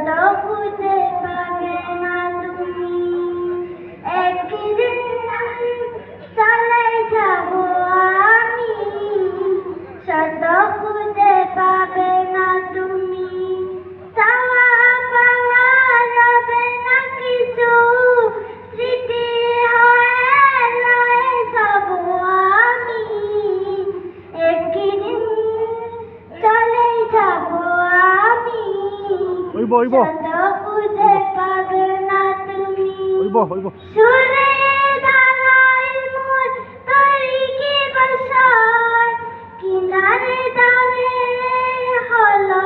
তো খুঁজে পাবে না ওইব ওইব। ওইব ওইব। কিনারে দাঁড়ে হলো